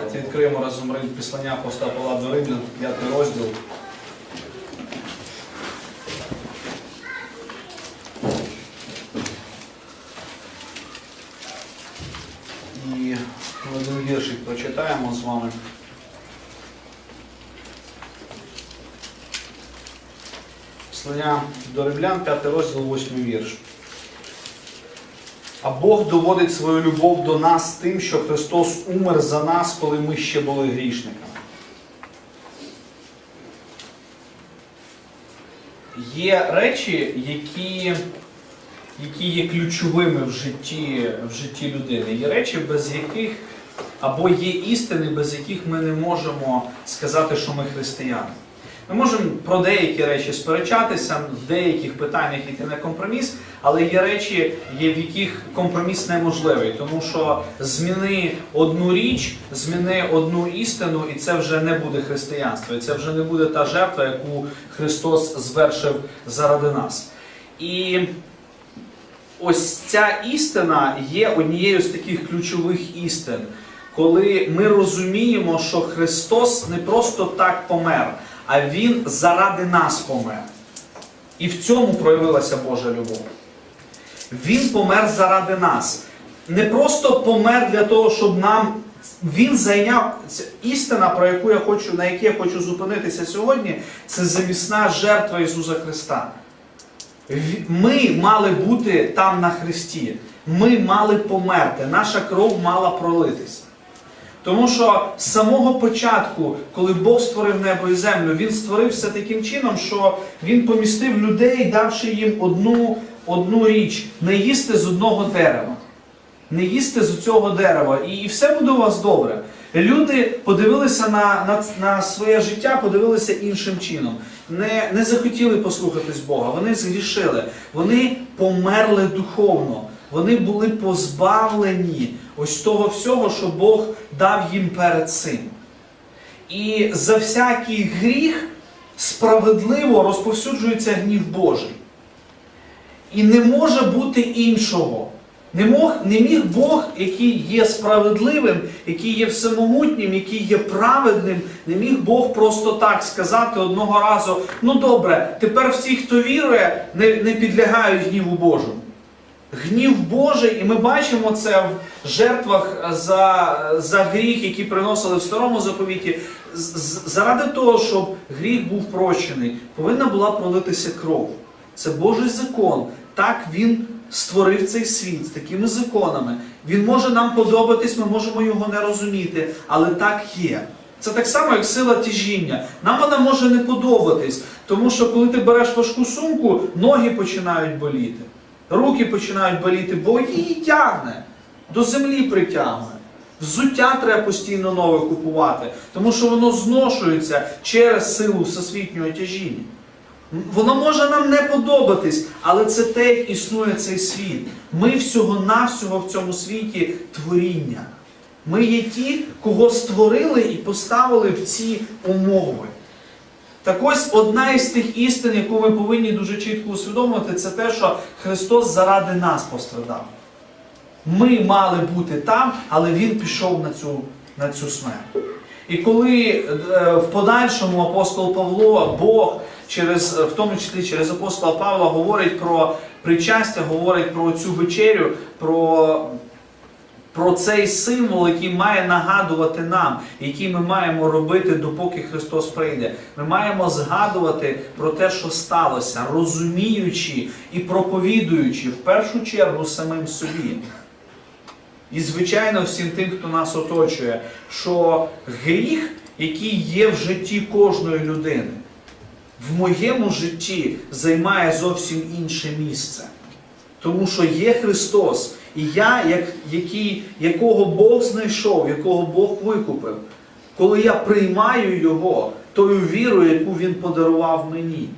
Відкриємо разом післання апостола Павла до Римлян, 5 розділ. І один віршик прочитаємо з вами. Післання до Римлян, 5 розділ, 8 вірш. А Бог доводить свою любов до нас тим, що Христос умер за нас, коли ми ще були грішниками. Є речі, які, які є ключовими в житті, в житті людини. Є речі, без яких або є істини, без яких ми не можемо сказати, що ми християни. Ми можемо про деякі речі сперечатися, в деяких питаннях йти на компроміс, але є речі, є в яких компроміс неможливий, тому що зміни одну річ, зміни одну істину, і це вже не буде християнство, і це вже не буде та жертва, яку Христос звершив заради нас. І ось ця істина є однією з таких ключових істин, коли ми розуміємо, що Христос не просто так помер, а Він заради нас помер. І в цьому проявилася Божа любов. Він помер заради нас. Не просто помер для того, щоб нам. Він зайняв істина, про яку я хочу, на якій я хочу зупинитися сьогодні, це замісна жертва Ісуса Христа. Ми мали бути там на Христі. Ми мали померти. Наша кров мала пролитися. Тому що з самого початку, коли Бог створив небо і землю, Він створив все таким чином, що Він помістив людей, давши їм одну, одну річ не їсти з одного дерева. Не їсти з цього дерева, і, і все буде у вас добре. Люди подивилися на, на, на своє життя, подивилися іншим чином. Не, не захотіли послухатись Бога, вони згрішили, вони померли духовно, вони були позбавлені ось того всього, що Бог дав їм перед цим. І за всякий гріх справедливо розповсюджується гнів Божий. І не може бути іншого. Не, мог, не міг Бог, який є справедливим, який є всемогутнім, який є праведним, не міг Бог просто так сказати одного разу: ну добре, тепер всі, хто вірує, не, не підлягають гніву Божому. Гнів Божий, і ми бачимо це в жертвах за, за гріх, які приносили в старому заповіті. Заради того, щоб гріх був прощений, повинна була пролитися кров. Це Божий закон. Так він створив цей світ з такими законами. Він може нам подобатись, ми можемо його не розуміти, але так є. Це так само, як сила тяжіння. Нам вона може не подобатись, тому що коли ти береш важку сумку, ноги починають боліти, руки починають боліти, бо її тягне, до землі притягне. Взуття треба постійно нове купувати, тому що воно зношується через силу всесвітнього тяжіння. Воно може нам не подобатись, але це те, як існує цей світ. Ми всього-навсього в цьому світі творіння. Ми є ті, кого створили і поставили в ці умови. Так ось одна із тих істин, яку ми повинні дуже чітко усвідомити, це те, що Христос заради нас пострадав. Ми мали бути там, але Він пішов на цю, на цю смерть. І коли е, в подальшому апостол Павло, Бог, через, в тому числі через апостола Павла, говорить про причастя, говорить про цю вечерю, про, про цей символ, який має нагадувати нам, який ми маємо робити, допоки Христос прийде. Ми маємо згадувати про те, що сталося, розуміючи і проповідуючи в першу чергу самим собі. І, звичайно, всім тим, хто нас оточує, що гріх, який є в житті кожної людини, в моєму житті займає зовсім інше місце. Тому що є Христос, і я, як, який, якого Бог знайшов, якого Бог викупив, коли я приймаю Його, тою вірою, яку Він подарував мені,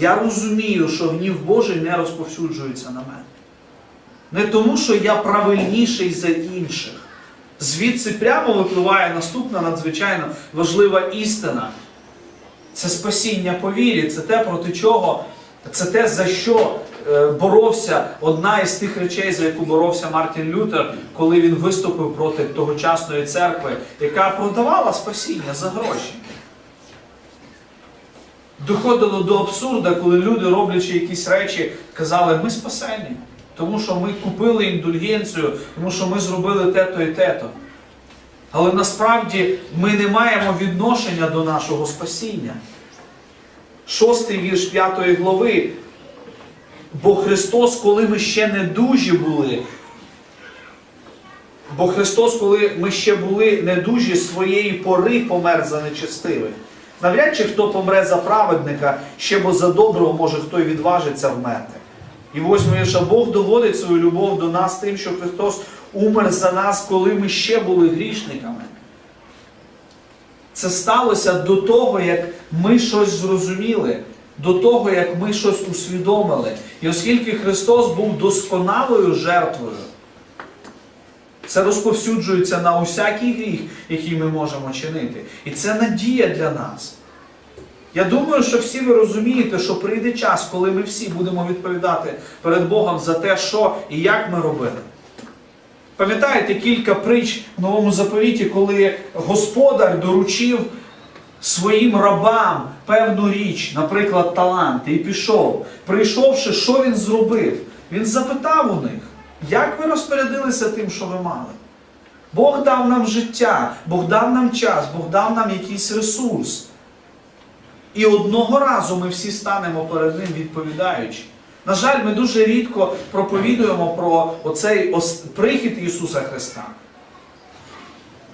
я розумію, що гнів Божий не розповсюджується на мене. Не тому, що я правильніший за інших. Звідси прямо випливає наступна надзвичайно важлива істина. Це спасіння по вірі, це те, проти чого, це те, за що боровся, одна із тих речей, за яку боровся Мартін Лютер, коли він виступив проти тогочасної церкви, яка продавала спасіння за гроші. Доходило до абсурда, коли люди, роблячи якісь речі, казали, ми спасені, тому що ми купили індульгенцію, тому що ми зробили те-то і те-то. Але насправді ми не маємо відношення до нашого спасіння. Шостий вірш п'ятої глави. Бо Христос, коли ми ще не дужі були, бо Христос, коли ми ще були недужі, своєї пори помер за нечестивих. Навряд чи хто помре за праведника, ще бо за доброго може хто й відважиться вмерти. І восьмий вірш, а Бог доводить свою любов до нас тим, що Христос умер за нас, коли ми ще були грішниками. Це сталося до того, як ми щось зрозуміли, до того, як ми щось усвідомили. І оскільки Христос був досконалою жертвою, це розповсюджується на усякий гріх, який ми можемо чинити. І це надія для нас. Я думаю, що всі ви розумієте, що прийде час, коли ми всі будемо відповідати перед Богом за те, що і як ми робили. Пам'ятаєте кілька притч в новому заповіті, коли господар доручив своїм рабам певну річ, наприклад, таланти, і пішов. Прийшовши, що він зробив? Він запитав у них, як ви розпорядилися тим, що ви мали? Бог дав нам життя, Бог дав нам час, Бог дав нам якийсь ресурс. І одного разу ми всі станемо перед ним відповідаючи. На жаль, ми дуже рідко проповідуємо про оцей прихід Ісуса Христа.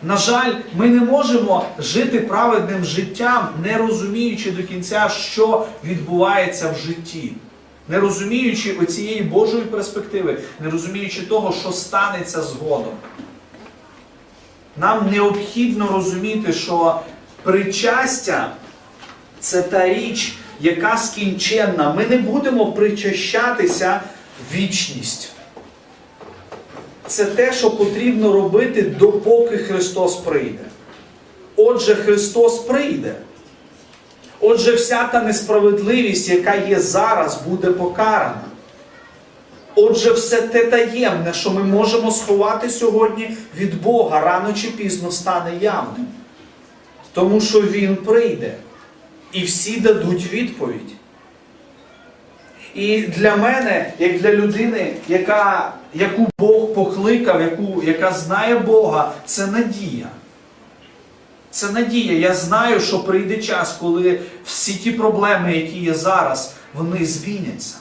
На жаль, ми не можемо жити праведним життям, не розуміючи до кінця, що відбувається в житті. Не розуміючи оцієї Божої перспективи, не розуміючи того, що станеться згодом. Нам необхідно розуміти, що причастя це та річ, яка скінченна. Ми не будемо причащатися вічність. Це те, що потрібно робити, допоки Христос прийде. Отже, Христос прийде. Отже, вся та несправедливість, яка є зараз, буде покарана. Отже, все те таємне, що ми можемо сховати сьогодні від Бога, рано чи пізно стане явним. Тому що Він прийде. І всі дадуть відповідь. І для мене, як для людини, яка, яку Бог покликав, яку, яка знає Бога, це надія. Це надія. Я знаю, що прийде час, коли всі ті проблеми, які є зараз, вони зміняться.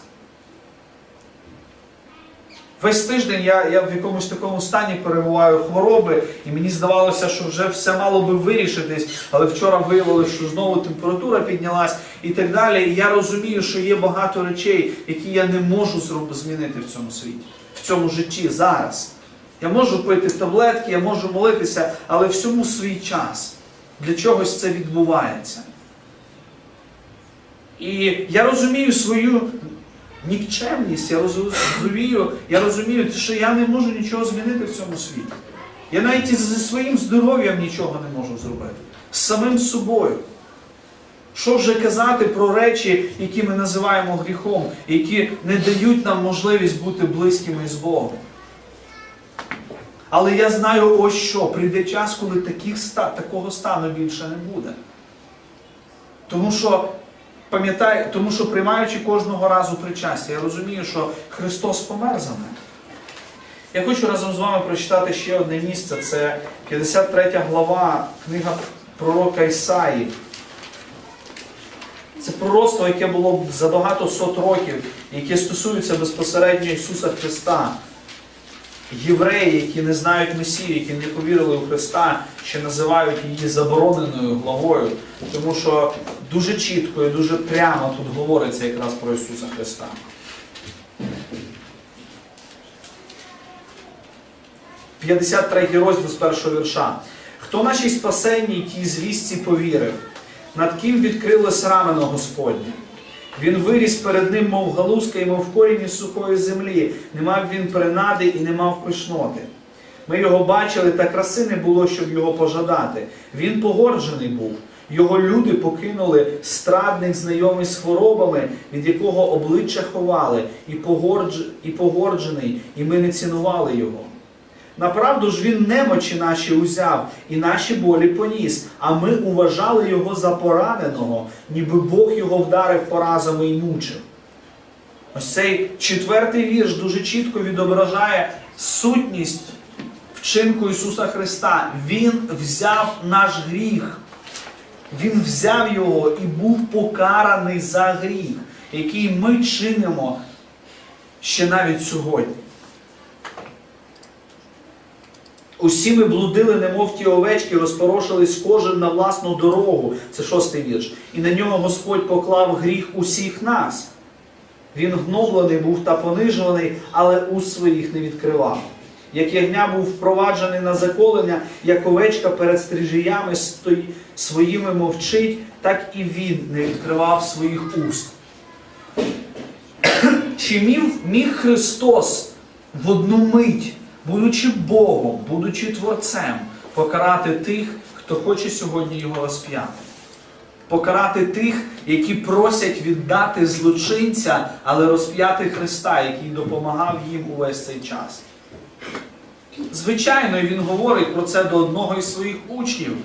Весь тиждень я, я в якомусь такому стані перебуваю хвороби, і мені здавалося, що вже все мало би вирішитись, але вчора виявилося, що знову температура піднялась і так далі. І я розумію, що є багато речей, які я не можу змінити в цьому світі, в цьому житті зараз. Я можу пити таблетки, я можу молитися, але всьому свій час. Для чогось це відбувається. І я розумію свою нікчемність, я розумію, я розумію, що я не можу нічого змінити в цьому світі. Я навіть зі своїм здоров'ям нічого не можу зробити. З самим собою. Що вже казати про речі, які ми називаємо гріхом, які не дають нам можливість бути близькими з Богом. Але я знаю ось що, прийде час, коли таких, такого стану більше не буде. Тому що пам'ятаю, тому що приймаючи кожного разу причастя, я розумію, що Христос помер за мене. Я хочу разом з вами прочитати ще одне місце. Це 53 глава, книга пророка Ісаї. Це пророцтво, яке було за багато сот років, яке стосується безпосередньо Ісуса Христа. Євреї, які не знають Месію, які не повірили у Христа, ще називають її забороненою главою, тому що дуже чітко і дуже прямо тут говориться якраз про Ісуса Христа. П'ятдесят третій розділ з першого вірша. Хто нашій спасенній тій звістці повірив, над ким відкрилось рамено Господнє? Він виріс перед ним, мов галузка, і мов корінь із сухої землі. Не мав він принади і не мав пишноти. Ми його бачили, та краси не було, щоб його пожадати. Він погорджений був, Його люди покинули страдник знайомий з хворобами, від якого обличчя ховали, і, погордж... і погорджений, і ми не цінували його. Направду ж він немочі наші узяв і наші болі поніс, а ми уважали його за пораненого, ніби Бог його вдарив поразами і мучив. Ось цей четвертий вірш дуже чітко відображає сутність вчинку Ісуса Христа. Він взяв наш гріх. Він взяв його і був покараний за гріх, який ми чинимо ще навіть сьогодні. Усі ми блудили, немов ті овечки, розпорошились кожен на власну дорогу. Це шостий вірш. І на нього Господь поклав гріх усіх нас. Він гноблений був та понижений, але уст своїх не відкривав. Як ягня був впроваджений на заколення, як овечка перед стрижіями стої- своїми мовчить, так і він не відкривав своїх уст. Чи міг Христос в одну мить, будучи Богом, будучи Творцем, покарати тих, хто хоче сьогодні його розп'яти? Покарати тих, які просять віддати злочинця, але розп'яти Христа, який допомагав їм увесь цей час. Звичайно, він говорить про це до одного із своїх учнів.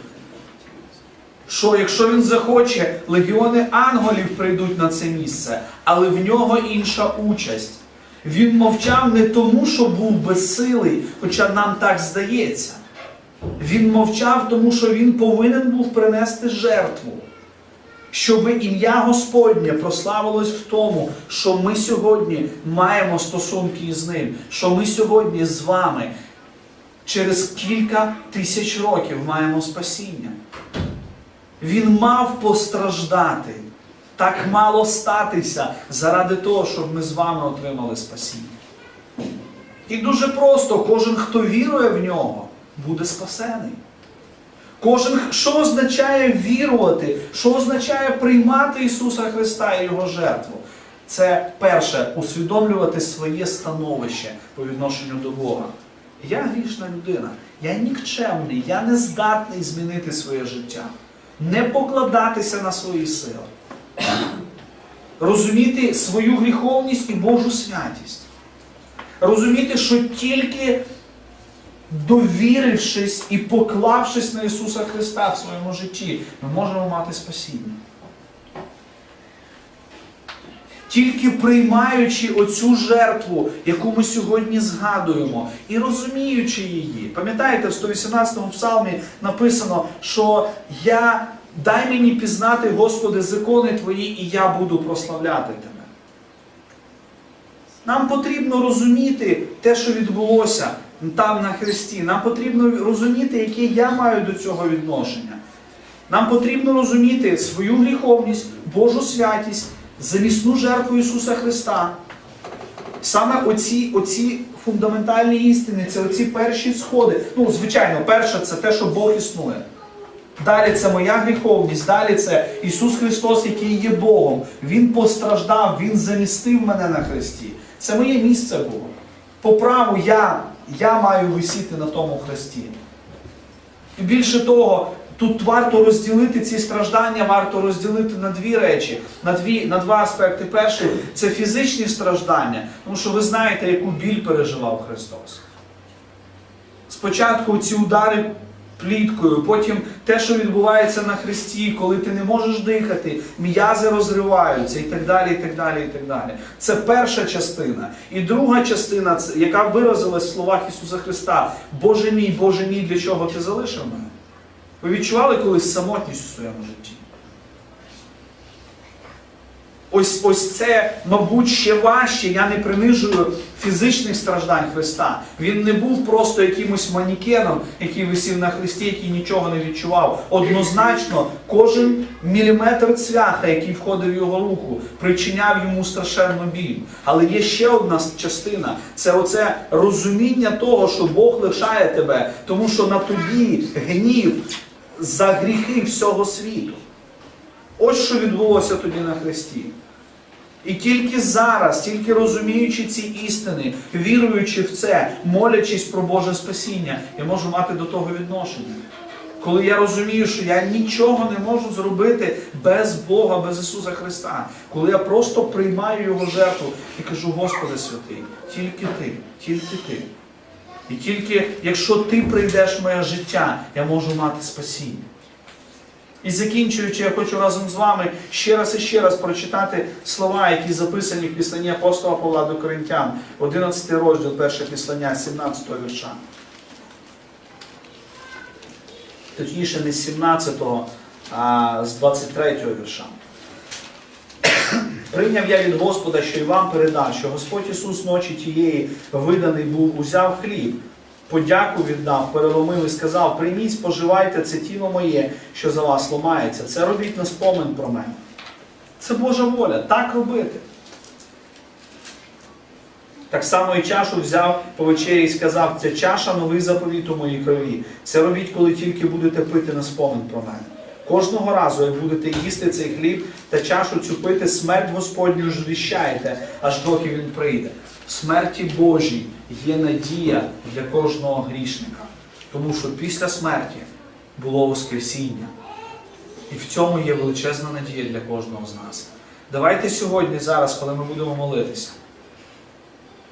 Що якщо він захоче, легіони ангелів прийдуть на це місце, але в нього інша участь. Він мовчав не тому, що був безсилий, хоча нам так здається. Він мовчав, тому що він повинен був принести жертву. Щоб ім'я Господнє прославилось в тому, що ми сьогодні маємо стосунки із ним, що ми сьогодні з вами через кілька тисяч років маємо спасіння. Він мав постраждати. Так мало статися заради того, щоб ми з вами отримали спасіння. І дуже просто, кожен, хто вірує в нього, буде спасений. Кожен, що означає вірувати, що означає приймати Ісуса Христа і Його жертву? Це перше усвідомлювати своє становище по відношенню до Бога. Я грішна людина, я нікчемний, я не здатний змінити своє життя, не покладатися на свої сили, розуміти свою гріховність і Божу святість, розуміти, що тільки довірившись і поклавшись на Ісуса Христа в своєму житті, ми можемо мати спасіння. Тільки приймаючи оцю жертву, яку ми сьогодні згадуємо, і розуміючи її. Пам'ятаєте, в 118-му псалмі написано, що я дай мені пізнати, Господи, закони Твої, і я буду прославляти Тебе. Нам потрібно розуміти те, що відбулося там на Христі. Нам потрібно розуміти, яке я маю до цього відношення. Нам потрібно розуміти свою гріховність, Божу святість, замісну жертву Ісуса Христа. Саме оці, оці фундаментальні істини, це оці перші сходи. Ну, звичайно, перше це те, що Бог існує. Далі це моя гріховність, далі це Ісус Христос, який є Богом. Він постраждав, Він замістив мене на Христі. Це моє місце було. По праву я, я маю висіти на тому Христі. І більше того, тут варто розділити ці страждання, варто розділити на дві речі, на, дві, на два аспекти. Перший це фізичні страждання, тому що ви знаєте, яку біль переживав Христос. Спочатку ці удари пліткою, потім те, що відбувається на Христі, коли ти не можеш дихати, м'язи розриваються і так далі. і так далі, і так далі. Це перша частина. І друга частина, яка виразилась в словах Ісуса Христа: Боже мій, Боже мій, для чого ти залишив мене? Ви відчували колись самотність у своєму житті? Ось, ось це, мабуть, ще важче. Я не принижую фізичних страждань Христа. Він не був просто якимось манікеном, який висів на хресті, який нічого не відчував. Однозначно, кожен міліметр цвяха, який входив в його руку, причиняв йому страшенну біль. Але є ще одна частина це оце розуміння того, що Бог лишає тебе, тому що на тобі гнів за гріхи всього світу. Ось що відбулося тоді на Христі. І тільки зараз, тільки розуміючи ці істини, віруючи в це, молячись про Боже спасіння, я можу мати до того відношення. Коли я розумію, що я нічого не можу зробити без Бога, без Ісуса Христа. Коли я просто приймаю Його жертву і кажу, Господи святий, тільки Ти, тільки Ти. І тільки якщо Ти прийдеш в моє життя, я можу мати спасіння. І закінчуючи, я хочу разом з вами ще раз і ще раз прочитати слова, які записані в післанні апостола Павла до Коринтян, 11 розділ, перше післання, 17 вірша. Точніше, не з 17, а з 23 вірша. Прийняв я від Господа, що й вам передав, що Господь Ісус ночі тієї виданий був, узяв хліб, подяку віддав, переломив і сказав: прийміть, споживайте, це тіло моє, що за вас ломається. Це робіть на спомин про мене. Це Божа воля, так робити. Так само і чашу взяв по вечері і сказав, ця чаша новий заповіт у моїй крові. Це робіть, коли тільки будете пити на спомин про мене. Кожного разу, як будете їсти цей хліб та чашу цю пити, смерть Господню ж віщаєте, аж доки він прийде. Смерті Божій є надія для кожного грішника. Тому що після смерті було Воскресіння. І в цьому є величезна надія для кожного з нас. Давайте сьогодні, зараз, коли ми будемо молитися,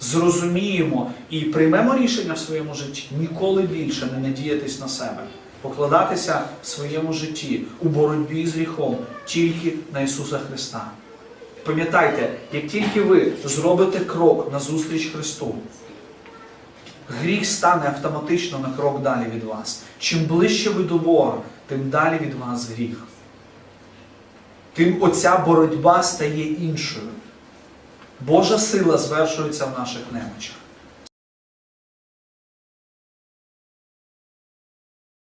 зрозуміємо і приймемо рішення в своєму житті ніколи більше не надіятись на себе, покладатися в своєму житті у боротьбі з гріхом тільки на Ісуса Христа. Пам'ятайте, як тільки ви зробите крок назустріч Христу, гріх стане автоматично на крок далі від вас. Чим ближче ви до Бога, тим далі від вас гріх. Тим оця боротьба стає іншою. Божа сила звершується в наших немочах.